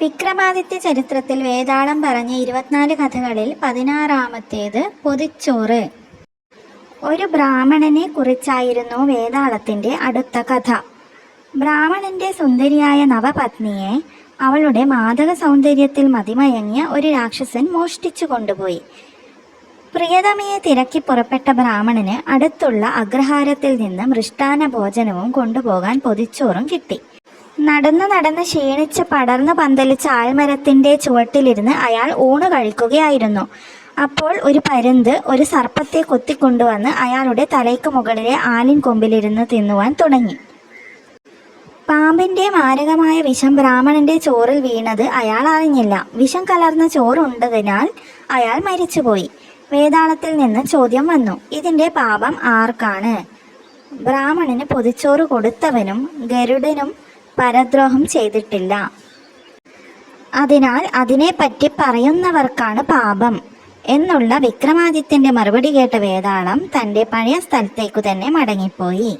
വിക്രമാദിത്യ ചരിത്രത്തിൽ വേതാളം പറഞ്ഞ ഇരുപത്തിനാല് കഥകളിൽ പതിനാറാമത്തേത് പൊതിച്ചോറ്. ഒരു ബ്രാഹ്മണനെ കുറിച്ചായിരുന്നു വേതാളത്തിന്റെ അടുത്ത കഥ. ബ്രാഹ്മണന്റെ സുന്ദരിയായ നവപത്നിയെ അവളുടെ മാതക സൗന്ദര്യത്തിൽ മതിമയങ്ങിയ ഒരു രാക്ഷസൻ മോഷ്ടിച്ചു കൊണ്ടുപോയി. പ്രിയതമയെ തിരക്കി പുറപ്പെട്ട ബ്രാഹ്മണന് അടുത്തുള്ള അഗ്രഹാരത്തിൽ നിന്ന് മൃഷ്ടാന ഭോജനവും കൊണ്ടുപോകാൻ പൊതിച്ചോറും കിട്ടി. നടന്ന് നടന്ന് ക്ഷീണിച്ച് പടർന്നു പന്തലിച്ച ആൽമരത്തിന്റെ ചുവട്ടിലിരുന്ന് അയാൾ ഊണ് കഴിക്കുകയായിരുന്നു. അപ്പോൾ ഒരു പരുന്ത് ഒരു സർപ്പത്തെ കൊത്തിക്കൊണ്ടുവന്ന് അയാളുടെ തലയ്ക്ക് മുകളിലെ ആലിൻ കൊമ്പിലിരുന്ന് തിന്നുവാൻ തുടങ്ങി. പാമ്പിന്റെ മാരകമായ വിഷം ബ്രാഹ്മണന്റെ ചോറിൽ വീണത് അയാൾ അറിഞ്ഞില്ല. വിഷം കലർന്ന ചോറുണ്ടതിനാൽ അയാൾ മരിച്ചുപോയി. വേതാളത്തിൽ നിന്ന് ചോദ്യം വന്നു ഇതിന്റെ പാപം ആർക്കാണ്? ബ്രാഹ്മണന് പൊതിച്ചോറ് കൊടുത്തവനും ഗരുഡനും പരദ്രോഹം ചെയ്തിട്ടില്ല. അതിനാൽ അതിനെപ്പറ്റി പറയുന്നവർക്കാണ് പാപം എന്നുള്ള വിക്രമാദിത്യന്റെ മറുപടി കേട്ട വേതാളം തന്റെ പഴയ സ്ഥലത്തേക്കു തന്നെ മടങ്ങിപ്പോയി.